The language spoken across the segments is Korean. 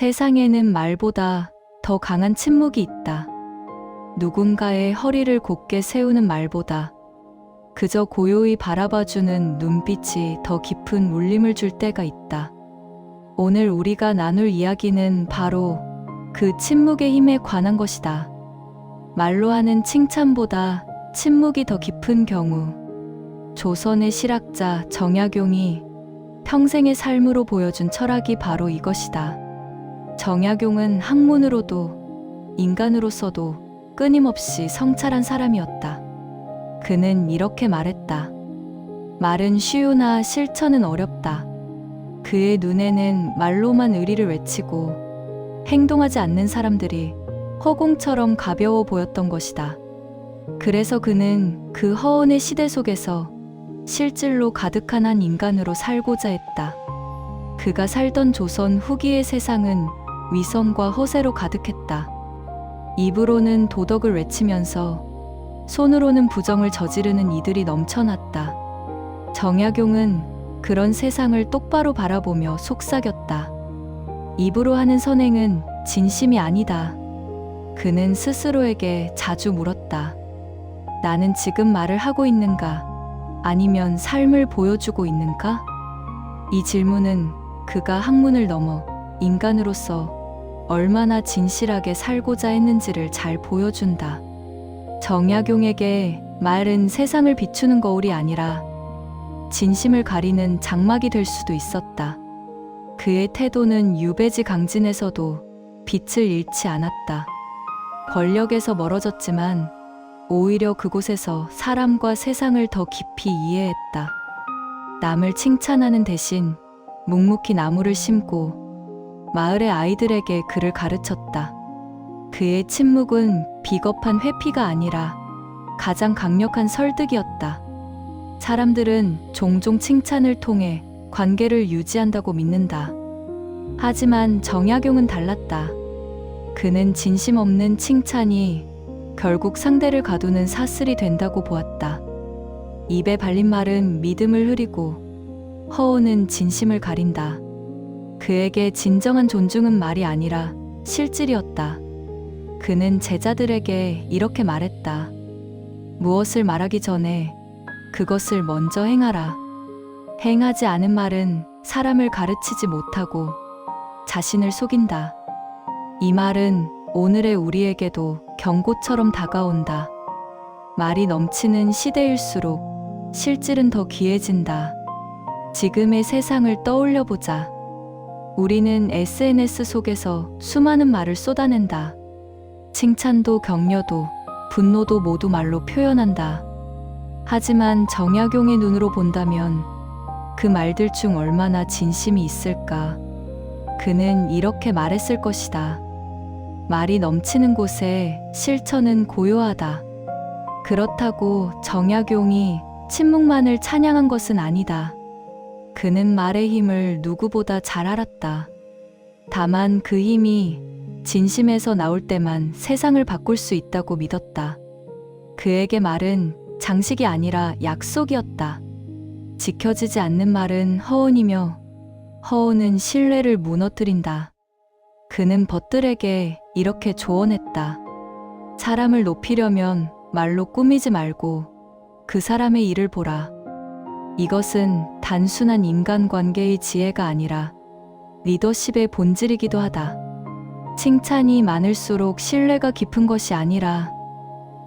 세상에는 말보다 더 강한 침묵이 있다. 누군가의 허리를 곧게 세우는 말보다 그저 고요히 바라봐주는 눈빛이 더 깊은 울림을 줄 때가 있다. 오늘 우리가 나눌 이야기는 바로 그 침묵의 힘에 관한 것이다. 말로 하는 칭찬보다 침묵이 더 깊은 경우, 조선의 실학자 정약용이 평생의 삶으로 보여준 철학이 바로 이것이다. 정약용은 학문으로도 인간으로서도 끊임없이 성찰한 사람이었다. 그는 이렇게 말했다. 말은 쉬우나 실천은 어렵다. 그의 눈에는 말로만 의리를 외치고 행동하지 않는 사람들이 허공처럼 가벼워 보였던 것이다. 그래서 그는 그 허언의 시대 속에서 실질로 가득한 한 인간으로 살고자 했다. 그가 살던 조선 후기의 세상은 위선과 허세로 가득했다. 입으로는 도덕을 외치면서 손으로는 부정을 저지르는 이들이 넘쳐났다. 정약용은 그런 세상을 똑바로 바라보며 속삭였다. 입으로 하는 선행은 진심이 아니다. 그는 스스로에게 자주 물었다. 나는 지금 말을 하고 있는가? 아니면 삶을 보여주고 있는가? 이 질문은 그가 학문을 넘어 인간으로서 얼마나 진실하게 살고자 했는지를 잘 보여준다. 정약용에게 말은 세상을 비추는 거울이 아니라 진심을 가리는 장막이 될 수도 있었다. 그의 태도는 유배지 강진에서도 빛을 잃지 않았다. 권력에서 멀어졌지만 오히려 그곳에서 사람과 세상을 더 깊이 이해했다. 남을 칭찬하는 대신 묵묵히 나무를 심고 마을의 아이들에게 그를 가르쳤다. 그의 침묵은 비겁한 회피가 아니라 가장 강력한 설득이었다. 사람들은 종종 칭찬을 통해 관계를 유지한다고 믿는다. 하지만 정약용은 달랐다. 그는 진심 없는 칭찬이 결국 상대를 가두는 사슬이 된다고 보았다. 입에 발린 말은 믿음을 흐리고 허우는 진심을 가린다. 그에게 진정한 존중은 말이 아니라 실질이었다. 그는 제자들에게 이렇게 말했다. 무엇을 말하기 전에 그것을 먼저 행하라. 행하지 않은 말은 사람을 가르치지 못하고 자신을 속인다. 이 말은 오늘의 우리에게도 경고처럼 다가온다. 말이 넘치는 시대일수록 실질은 더 귀해진다. 지금의 세상을 떠올려 보자. 우리는 SNS 속에서 수많은 말을 쏟아낸다. 칭찬도 격려도 분노도 모두 말로 표현한다. 하지만 정약용의 눈으로 본다면 그 말들 중 얼마나 진심이 있을까? 그는 이렇게 말했을 것이다. 말이 넘치는 곳에 실천은 고요하다. 그렇다고 정약용이 침묵만을 찬양한 것은 아니다. 그는 말의 힘을 누구보다 잘 알았다. 다만 그 힘이 진심에서 나올 때만 세상을 바꿀 수 있다고 믿었다. 그에게 말은 장식이 아니라 약속이었다. 지켜지지 않는 말은 허언이며 허언은 신뢰를 무너뜨린다. 그는 벗들에게 이렇게 조언했다. 사람을 높이려면 말로 꾸미지 말고 그 사람의 일을 보라. 이것은 단순한 인간관계의 지혜가 아니라 리더십의 본질이기도 하다. 칭찬이 많을수록 신뢰가 깊은 것이 아니라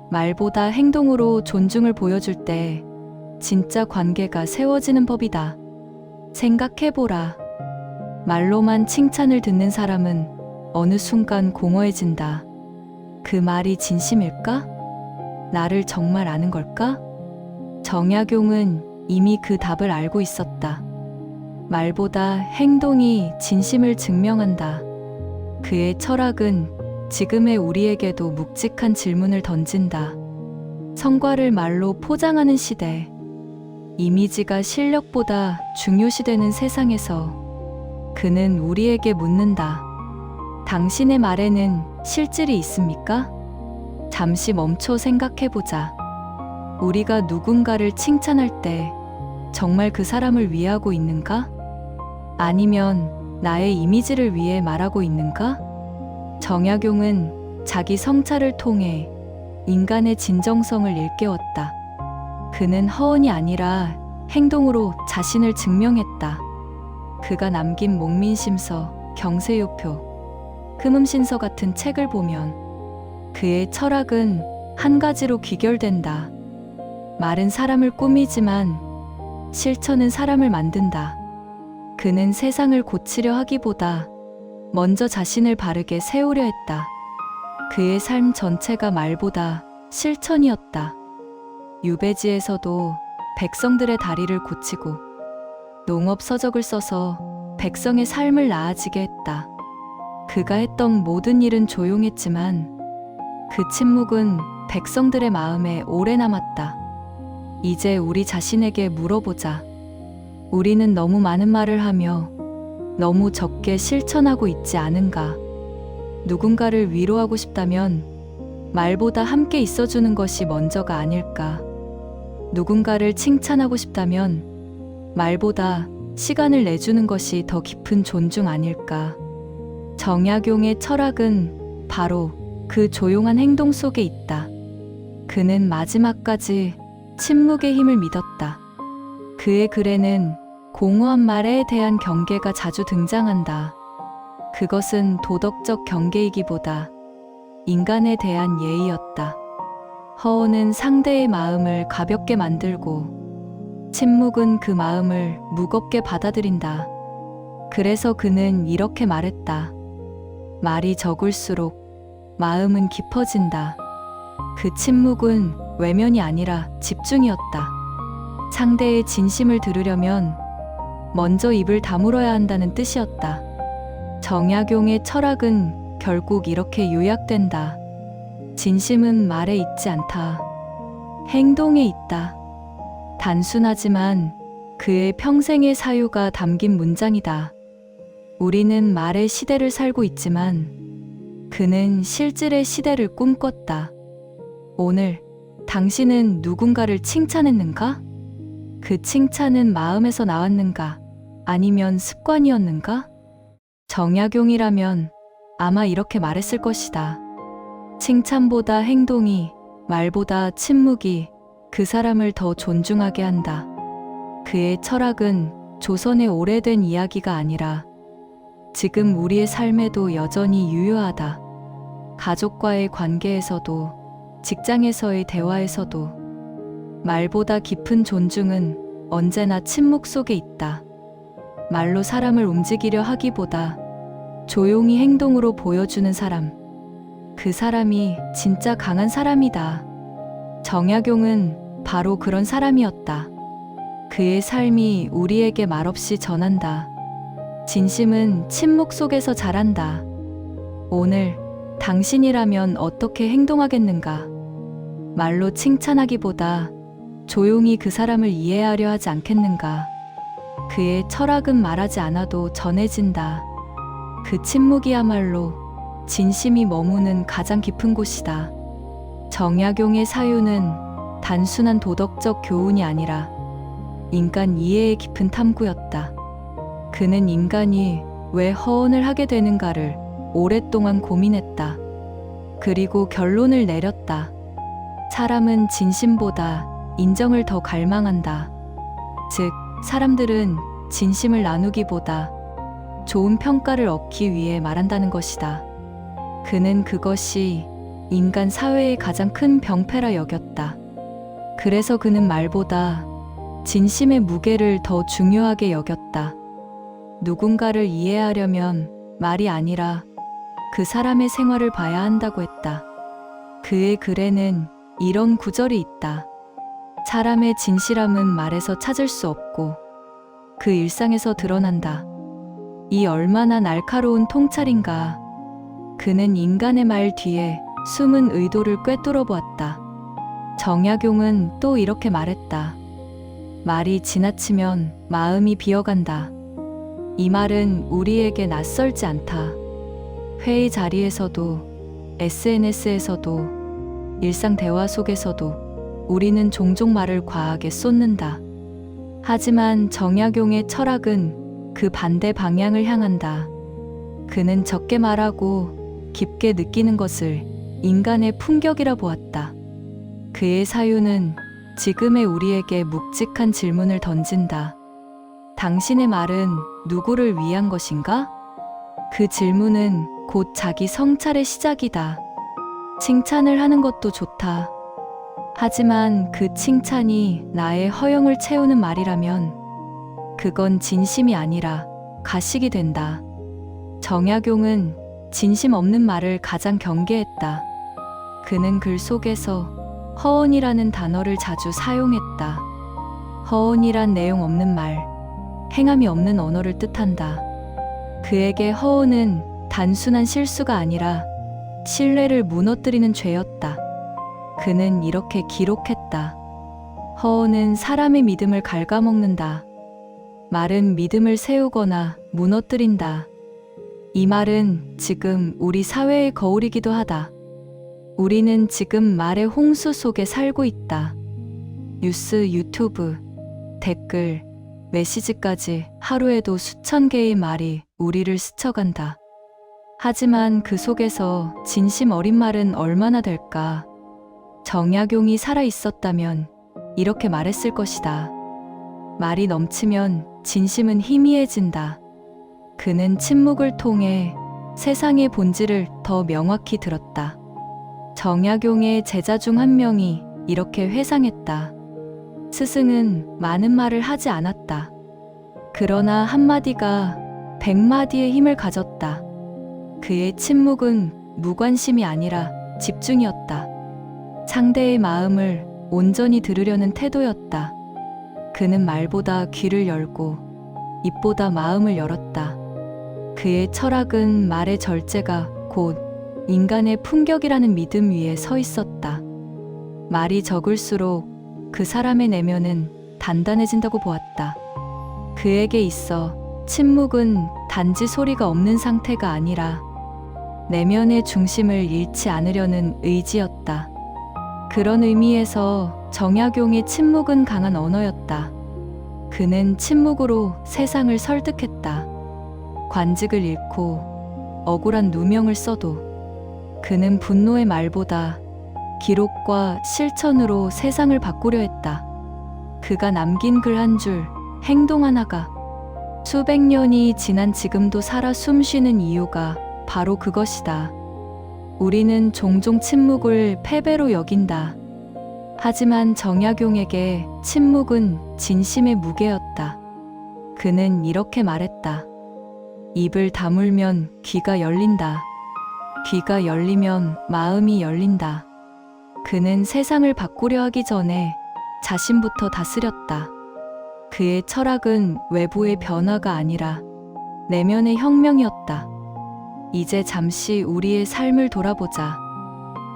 말보다 행동으로 존중을 보여줄 때 진짜 관계가 세워지는 법이다. 생각해보라. 말로만 칭찬을 듣는 사람은 어느 순간 공허해진다. 그 말이 진심일까? 나를 정말 아는 걸까? 정약용은 이미 그 답을 알고 있었다. 말보다 행동이 진심을 증명한다. 그의 철학은 지금의 우리에게도 묵직한 질문을 던진다. 성과를 말로 포장하는 시대. 이미지가 실력보다 중요시되는 세상에서 그는 우리에게 묻는다. 당신의 말에는 실질이 있습니까? 잠시 멈춰 생각해보자. 우리가 누군가를 칭찬할 때 정말 그 사람을 위하고 있는가? 아니면 나의 이미지를 위해 말하고 있는가? 정약용은 자기 성찰을 통해 인간의 진정성을 일깨웠다. 그는 허언이 아니라 행동으로 자신을 증명했다. 그가 남긴 목민심서, 경세요표, 금음신서 같은 책을 보면 그의 철학은 한 가지로 귀결된다. 말은 사람을 꾸미지만 실천은 사람을 만든다. 그는 세상을 고치려 하기보다 먼저 자신을 바르게 세우려 했다. 그의 삶 전체가 말보다 실천이었다. 유배지에서도 백성들의 다리를 고치고 농업 서적을 써서 백성의 삶을 나아지게 했다. 그가 했던 모든 일은 조용했지만 그 침묵은 백성들의 마음에 오래 남았다. 이제 우리 자신에게 물어보자. 우리는 너무 많은 말을 하며 너무 적게 실천하고 있지 않은가? 누군가를 위로하고 싶다면 말보다 함께 있어주는 것이 먼저가 아닐까? 누군가를 칭찬하고 싶다면 말보다 시간을 내주는 것이 더 깊은 존중 아닐까? 정약용의 철학은 바로 그 조용한 행동 속에 있다. 그는 마지막까지 침묵의 힘을 믿었다. 그의 글에는 공허한 말에 대한 경계가 자주 등장한다. 그것은 도덕적 경계이기보다 인간에 대한 예의였다. 허언은 상대의 마음을 가볍게 만들고 침묵은 그 마음을 무겁게 받아들인다. 그래서 그는 이렇게 말했다. 말이 적을수록 마음은 깊어진다. 그 침묵은 외면이 아니라 집중이었다. 상대의 진심을 들으려면 먼저 입을 다물어야 한다는 뜻이었다. 정약용의 철학은 결국 이렇게 요약된다. 진심은 말에 있지 않다. 행동에 있다. 단순하지만 그의 평생의 사유가 담긴 문장이다. 우리는 말의 시대를 살고 있지만 그는 실질의 시대를 꿈꿨다. 오늘 당신은 누군가를 칭찬했는가? 그 칭찬은 마음에서 나왔는가? 아니면 습관이었는가? 정약용이라면 아마 이렇게 말했을 것이다. 칭찬보다 행동이, 말보다 침묵이 그 사람을 더 존중하게 한다. 그의 철학은 조선의 오래된 이야기가 아니라 지금 우리의 삶에도 여전히 유효하다. 가족과의 관계에서도 직장에서의 대화에서도 말보다 깊은 존중은 언제나 침묵 속에 있다. 말로 사람을 움직이려 하기보다 조용히 행동으로 보여주는 사람. 그 사람이 진짜 강한 사람이다. 정약용은 바로 그런 사람이었다. 그의 삶이 우리에게 말없이 전한다. 진심은 침묵 속에서 자란다. 오늘 당신이라면 어떻게 행동하겠는가? 말로 칭찬하기보다 조용히 그 사람을 이해하려 하지 않겠는가? 그의 철학은 말하지 않아도 전해진다. 그 침묵이야말로 진심이 머무는 가장 깊은 곳이다. 정약용의 사유는 단순한 도덕적 교훈이 아니라 인간 이해의 깊은 탐구였다. 그는 인간이 왜 허언을 하게 되는가를 오랫동안 고민했다. 그리고 결론을 내렸다. 사람은 진심보다 인정을 더 갈망한다. 즉, 사람들은 진심을 나누기보다 좋은 평가를 얻기 위해 말한다는 것이다. 그는 그것이 인간 사회의 가장 큰 병폐라 여겼다. 그래서 그는 말보다 진심의 무게를 더 중요하게 여겼다. 누군가를 이해하려면 말이 아니라 그 사람의 생활을 봐야 한다고 했다. 그의 글에는 이런 구절이 있다. 사람의 진실함은 말에서 찾을 수 없고 그 일상에서 드러난다. 이 얼마나 날카로운 통찰인가. 그는 인간의 말 뒤에 숨은 의도를 꿰뚫어 보았다. 정약용은 또 이렇게 말했다. 말이 지나치면 마음이 비어간다. 이 말은 우리에게 낯설지 않다. 회의 자리에서도, SNS에서도, 일상 대화 속에서도 우리는 종종 말을 과하게 쏟는다. 하지만 정약용의 철학은 그 반대 방향을 향한다. 그는 적게 말하고 깊게 느끼는 것을 인간의 품격이라 보았다. 그의 사유는 지금의 우리에게 묵직한 질문을 던진다. 당신의 말은 누구를 위한 것인가? 그 질문은 곧 자기 성찰의 시작이다. 칭찬을 하는 것도 좋다. 하지만 그 칭찬이 나의 허영을 채우는 말이라면 그건 진심이 아니라 가식이 된다. 정약용은 진심 없는 말을 가장 경계했다. 그는 글 속에서 허언이라는 단어를 자주 사용했다. 허언이란 내용 없는 말, 행함이 없는 언어를 뜻한다. 그에게 허언은 단순한 실수가 아니라 신뢰를 무너뜨리는 죄였다. 그는 이렇게 기록했다. 허언은 사람의 믿음을 갉아먹는다. 말은 믿음을 세우거나 무너뜨린다. 이 말은 지금 우리 사회의 거울이기도 하다. 우리는 지금 말의 홍수 속에 살고 있다. 뉴스, 유튜브, 댓글, 메시지까지 하루에도 수천 개의 말이 우리를 스쳐간다. 하지만 그 속에서 진심 어린 말은 얼마나 될까? 정약용이 살아 있었다면 이렇게 말했을 것이다. 말이 넘치면 진심은 희미해진다. 그는 침묵을 통해 세상의 본질을 더 명확히 들었다. 정약용의 제자 중 한 명이 이렇게 회상했다. 스승은 많은 말을 하지 않았다. 그러나 한마디가 백마디의 힘을 가졌다. 그의 침묵은 무관심이 아니라 집중이었다. 상대의 마음을 온전히 들으려는 태도였다. 그는 말보다 귀를 열고 입보다 마음을 열었다. 그의 철학은 말의 절제가 곧 인간의 품격이라는 믿음 위에 서 있었다. 말이 적을수록 그 사람의 내면은 단단해진다고 보았다. 그에게 있어 침묵은 단지 소리가 없는 상태가 아니라 내면의 중심을 잃지 않으려는 의지였다. 그런 의미에서 정약용의 침묵은 강한 언어였다. 그는 침묵으로 세상을 설득했다. 관직을 잃고 억울한 누명을 써도 그는 분노의 말보다 기록과 실천으로 세상을 바꾸려 했다. 그가 남긴 글 한 줄, 행동 하나가 수백 년이 지난 지금도 살아 숨쉬는 이유가 바로 그것이다. 우리는 종종 침묵을 패배로 여긴다. 하지만 정약용에게 침묵은 진심의 무게였다. 그는 이렇게 말했다. 입을 다물면 귀가 열린다. 귀가 열리면 마음이 열린다. 그는 세상을 바꾸려 하기 전에 자신부터 다스렸다. 그의 철학은 외부의 변화가 아니라 내면의 혁명이었다. 이제 잠시 우리의 삶을 돌아보자.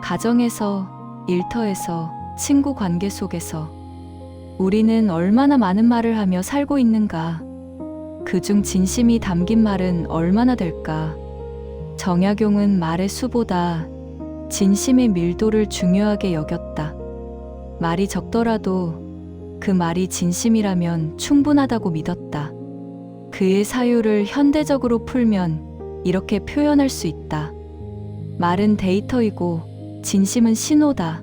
가정에서, 일터에서, 친구 관계 속에서 우리는 얼마나 많은 말을 하며 살고 있는가? 그중 진심이 담긴 말은 얼마나 될까? 정약용은 말의 수보다 진심의 밀도를 중요하게 여겼다. 말이 적더라도 그 말이 진심이라면 충분하다고 믿었다. 그의 사유를 현대적으로 풀면 이렇게 표현할 수 있다. 말은 데이터이고 진심은 신호다.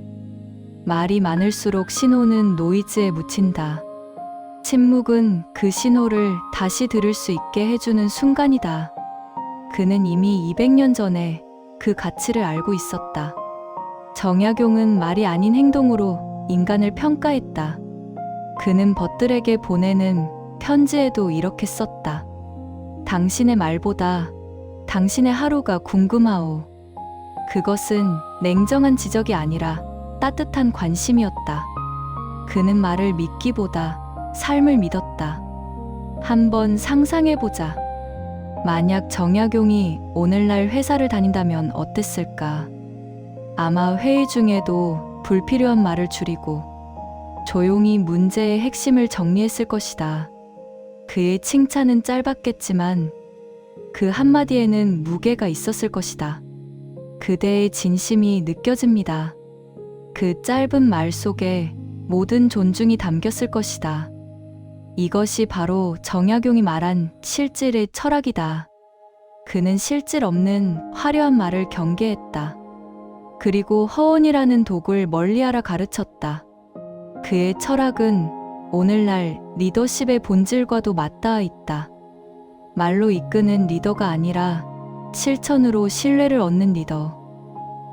말이 많을수록 신호는 노이즈에 묻힌다. 침묵은 그 신호를 다시 들을 수 있게 해주는 순간이다. 그는 이미 200년 전에 그 가치를 알고 있었다. 정약용은 말이 아닌 행동으로 인간을 평가했다. 그는 벗들에게 보내는 편지에도 이렇게 썼다. 당신의 말보다 당신의 하루가 궁금하오. 그것은 냉정한 지적이 아니라 따뜻한 관심이었다. 그는 말을 믿기보다 삶을 믿었다. 한번 상상해보자. 만약 정약용이 오늘날 회사를 다닌다면 어땠을까? 아마 회의 중에도 불필요한 말을 줄이고 조용히 문제의 핵심을 정리했을 것이다. 그의 칭찬은 짧았겠지만 그 한마디에는 무게가 있었을 것이다. 그대의 진심이 느껴집니다. 그 짧은 말 속에 모든 존중이 담겼을 것이다. 이것이 바로 정약용이 말한 실질의 철학이다. 그는 실질 없는 화려한 말을 경계했다. 그리고 허언이라는 독을 멀리하라 가르쳤다. 그의 철학은 오늘날 리더십의 본질과도 맞닿아 있다. 말로 이끄는 리더가 아니라 실천으로 신뢰를 얻는 리더.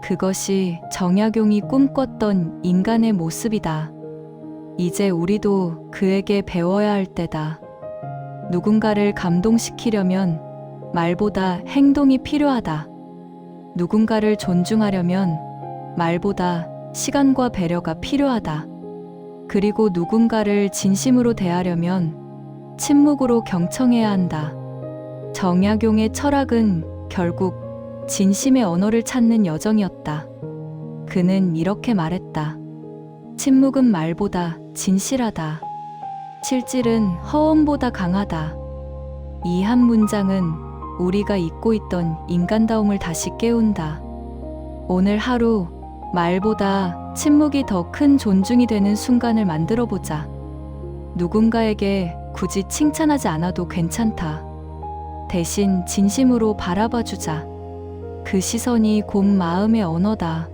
그것이 정약용이 꿈꿨던 인간의 모습이다. 이제 우리도 그에게 배워야 할 때다. 누군가를 감동시키려면 말보다 행동이 필요하다. 누군가를 존중하려면 말보다 시간과 배려가 필요하다. 그리고 누군가를 진심으로 대하려면 침묵으로 경청해야 한다. 정약용의 철학은 결국 진심의 언어를 찾는 여정이었다. 그는 이렇게 말했다. 침묵은 말보다 진실하다. 실질은 허언보다 강하다. 이 한 문장은 우리가 잊고 있던 인간다움을 다시 깨운다. 오늘 하루 말보다 침묵이 더 큰 존중이 되는 순간을 만들어 보자. 누군가에게 굳이 칭찬하지 않아도 괜찮다. 대신 진심으로 바라봐 주자. 그 시선이 곧 마음의 언어다.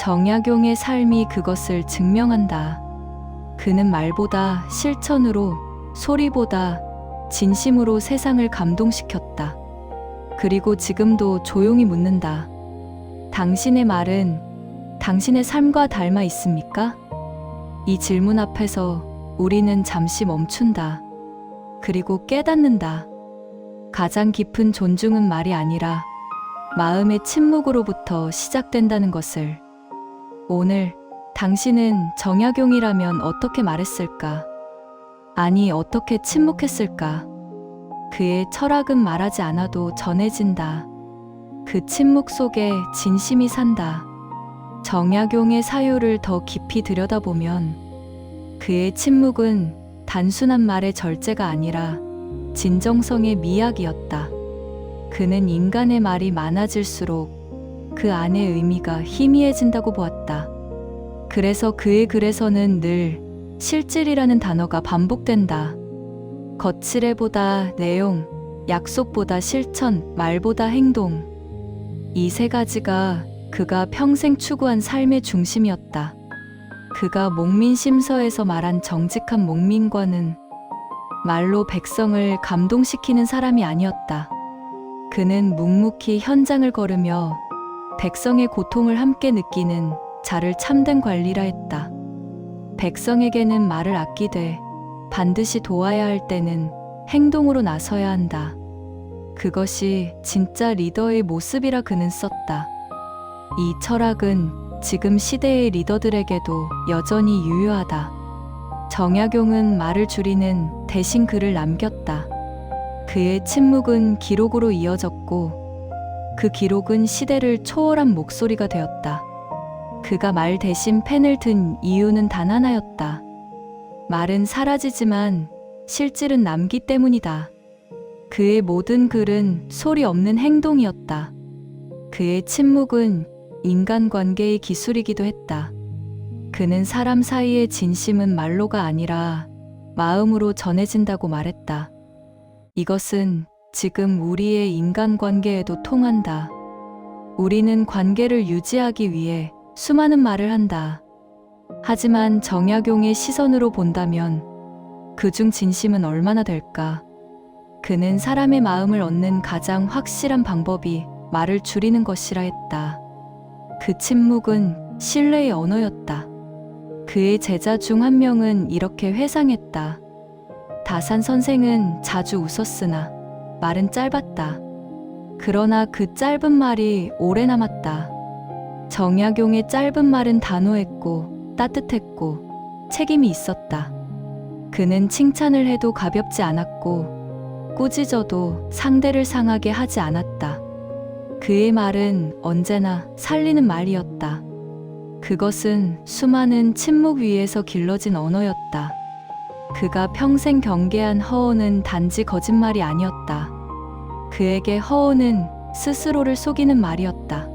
정약용의 삶이 그것을 증명한다. 그는 말보다 실천으로, 소리보다 진심으로 세상을 감동시켰다. 그리고 지금도 조용히 묻는다. 당신의 말은 당신의 삶과 닮아 있습니까? 이 질문 앞에서 우리는 잠시 멈춘다. 그리고 깨닫는다. 가장 깊은 존중은 말이 아니라 마음의 침묵으로부터 시작된다는 것을. 오늘 당신은 정약용이라면 어떻게 말했을까? 아니, 어떻게 침묵했을까? 그의 철학은 말하지 않아도 전해진다. 그 침묵 속에 진심이 산다. 정약용의 사유를 더 깊이 들여다보면 그의 침묵은 단순한 말의 절제가 아니라 진정성의 미학이었다. 그는 인간의 말이 많아질수록 그 안의 의미가 희미해진다고 보았다. 그래서 그의 글에서는 늘 실질이라는 단어가 반복된다. 거칠애보다 내용, 약속보다 실천, 말보다 행동. 이 세 가지가 그가 평생 추구한 삶의 중심이었다. 그가 목민심서에서 말한 정직한 목민과는 말로 백성을 감동시키는 사람이 아니었다. 그는 묵묵히 현장을 걸으며 백성의 고통을 함께 느끼는 자를 참된 관리라 했다. 백성에게는 말을 아끼되 반드시 도와야 할 때는 행동으로 나서야 한다. 그것이 진짜 리더의 모습이라 그는 썼다. 이 철학은 지금 시대의 리더들에게도 여전히 유효하다. 정약용은 말을 줄이는 대신 글을 남겼다. 그의 침묵은 기록으로 이어졌고 그 기록은 시대를 초월한 목소리가 되었다. 그가 말 대신 펜을 든 이유는 단 하나였다. 말은 사라지지만 실질은 남기 때문이다. 그의 모든 글은 소리 없는 행동이었다. 그의 침묵은 인간관계의 기술이기도 했다. 그는 사람 사이의 진심은 말로가 아니라 마음으로 전해진다고 말했다. 이것은 지금 우리의 인간관계에도 통한다. 우리는 관계를 유지하기 위해 수많은 말을 한다. 하지만 정약용의 시선으로 본다면 그중 진심은 얼마나 될까? 그는 사람의 마음을 얻는 가장 확실한 방법이 말을 줄이는 것이라 했다. 그 침묵은 신뢰의 언어였다. 그의 제자 중 한 명은 이렇게 회상했다. 다산 선생은 자주 웃었으나 말은 짧았다. 그러나 그 짧은 말이 오래 남았다. 정약용의 짧은 말은 단호했고 따뜻했고 책임이 있었다. 그는 칭찬을 해도 가볍지 않았고 꾸짖어도 상대를 상하게 하지 않았다. 그의 말은 언제나 살리는 말이었다. 그것은 수많은 침묵 위에서 길러진 언어였다. 그가 평생 경계한 허언은 단지 거짓말이 아니었다. 그에게 허언은 스스로를 속이는 말이었다.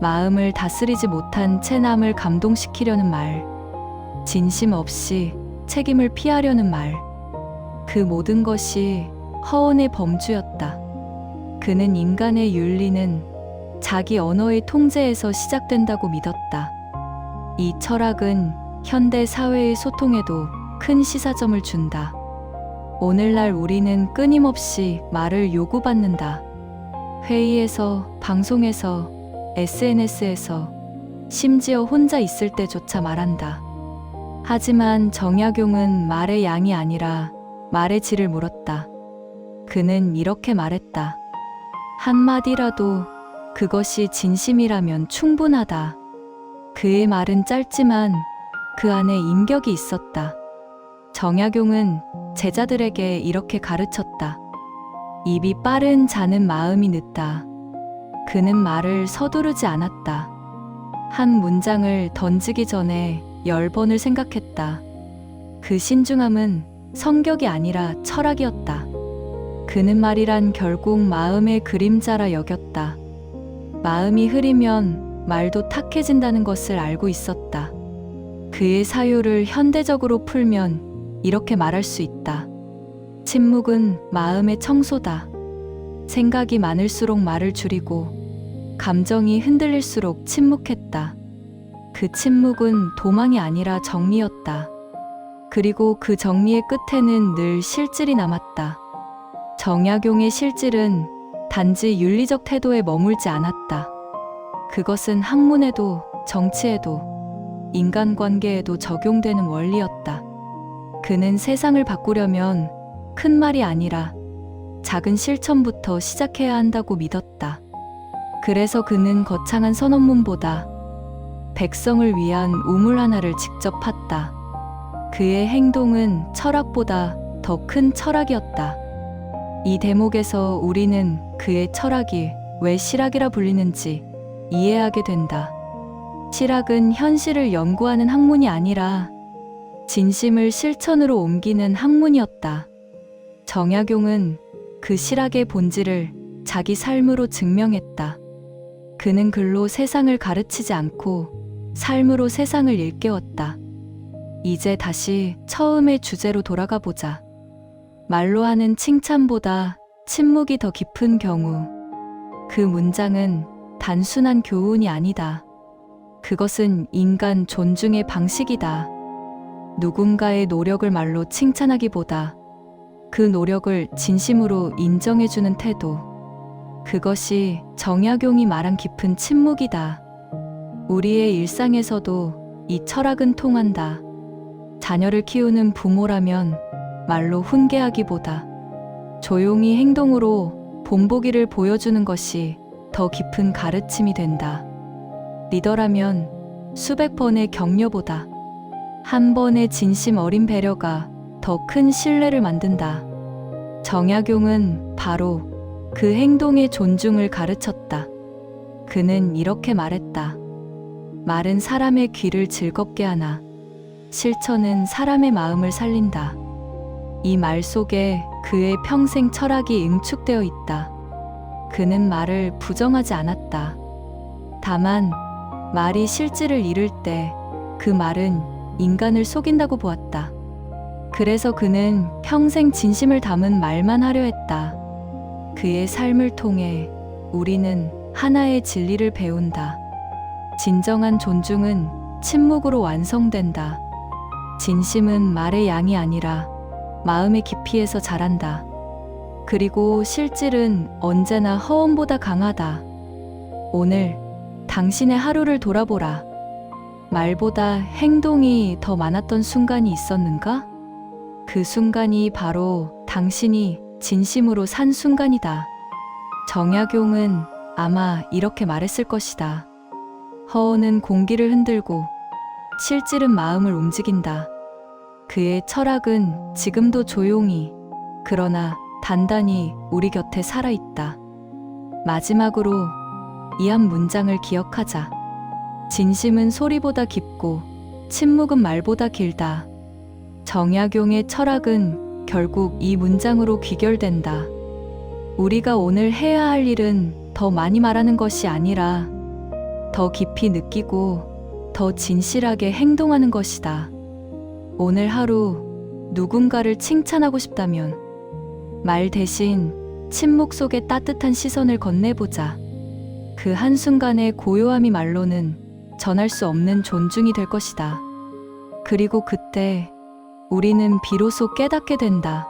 마음을 다스리지 못한 채 남을 감동시키려는 말, 진심 없이 책임을 피하려는 말, 그 모든 것이 허언의 범주였다. 그는 인간의 윤리는 자기 언어의 통제에서 시작된다고 믿었다. 이 철학은 현대 사회의 소통에도 큰 시사점을 준다. 오늘날 우리는 끊임없이 말을 요구받는다. 회의에서, 방송에서, SNS에서, 심지어 혼자 있을 때조차 말한다. 하지만 정약용은 말의 양이 아니라 말의 질을 물었다. 그는 이렇게 말했다. 한마디라도 그것이 진심이라면 충분하다. 그의 말은 짧지만 그 안에 인격이 있었다. 정약용은 제자들에게 이렇게 가르쳤다. 입이 빠른 자는 마음이 늦다. 그는 말을 서두르지 않았다. 한 문장을 던지기 전에 열 번을 생각했다. 그 신중함은 성격이 아니라 철학이었다. 그는 말이란 결국 마음의 그림자라 여겼다. 마음이 흐리면 말도 탁해진다는 것을 알고 있었다. 그의 사유를 현대적으로 풀면 이렇게 말할 수 있다. 침묵은 마음의 청소다. 생각이 많을수록 말을 줄이고 감정이 흔들릴수록 침묵했다. 그 침묵은 도망이 아니라 정리였다. 그리고 그 정리의 끝에는 늘 실질이 남았다. 정약용의 실질은 단지 윤리적 태도에 머물지 않았다. 그것은 학문에도 정치에도 인간관계에도 적용되는 원리였다. 그는 세상을 바꾸려면 큰 말이 아니라 작은 실천부터 시작해야 한다고 믿었다. 그래서 그는 거창한 선언문보다 백성을 위한 우물 하나를 직접 팠다. 그의 행동은 철학보다 더 큰 철학이었다. 이 대목에서 우리는 그의 철학이 왜 실학이라 불리는지 이해하게 된다. 실학은 현실을 연구하는 학문이 아니라 진심을 실천으로 옮기는 학문이었다. 정약용은 그 실학의 본질을 자기 삶으로 증명했다. 그는 글로 세상을 가르치지 않고 삶으로 세상을 일깨웠다. 이제 다시 처음의 주제로 돌아가 보자. 말로 하는 칭찬보다 침묵이 더 깊은 경우, 그 문장은 단순한 교훈이 아니다. 그것은 인간 존중의 방식이다. 누군가의 노력을 말로 칭찬하기보다 그 노력을 진심으로 인정해주는 태도. 그것이 정약용이 말한 깊은 침묵이다. 우리의 일상에서도 이 철학은 통한다. 자녀를 키우는 부모라면 말로 훈계하기보다 조용히 행동으로 본보기를 보여주는 것이 더 깊은 가르침이 된다. 리더라면 수백 번의 격려보다 한 번의 진심 어린 배려가 더 큰 신뢰를 만든다. 정약용은 바로 그 행동의 존중을 가르쳤다. 그는 이렇게 말했다. 말은 사람의 귀를 즐겁게 하나, 실천은 사람의 마음을 살린다. 이 말 속에 그의 평생 철학이 응축되어 있다. 그는 말을 부정하지 않았다. 다만, 말이 실질을 잃을 때 그 말은 인간을 속인다고 보았다. 그래서 그는 평생 진심을 담은 말만 하려 했다. 그의 삶을 통해 우리는 하나의 진리를 배운다. 진정한 존중은 침묵으로 완성된다. 진심은 말의 양이 아니라 마음의 깊이에서 자란다. 그리고 실질은 언제나 허언보다 강하다. 오늘 당신의 하루를 돌아보라. 말보다 행동이 더 많았던 순간이 있었는가? 그 순간이 바로 당신이 진심으로 산 순간이다. 정약용은 아마 이렇게 말했을 것이다. 허언은 공기를 흔들고 실질은 마음을 움직인다. 그의 철학은 지금도 조용히, 그러나 단단히 우리 곁에 살아있다. 마지막으로 이 한 문장을 기억하자. 진심은 소리보다 깊고, 침묵은 말보다 길다. 정약용의 철학은 결국 이 문장으로 귀결된다. 우리가 오늘 해야 할 일은 더 많이 말하는 것이 아니라 더 깊이 느끼고 더 진실하게 행동하는 것이다. 오늘 하루 누군가를 칭찬하고 싶다면 말 대신 침묵 속에 따뜻한 시선을 건네보자. 그 한순간의 고요함이 말로는 전할 수 없는 존중이 될 것이다. 그리고 그때 우리는 비로소 깨닫게 된다.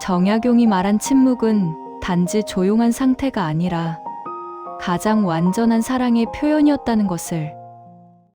정약용이 말한 침묵은 단지 조용한 상태가 아니라 가장 완전한 사랑의 표현이었다는 것을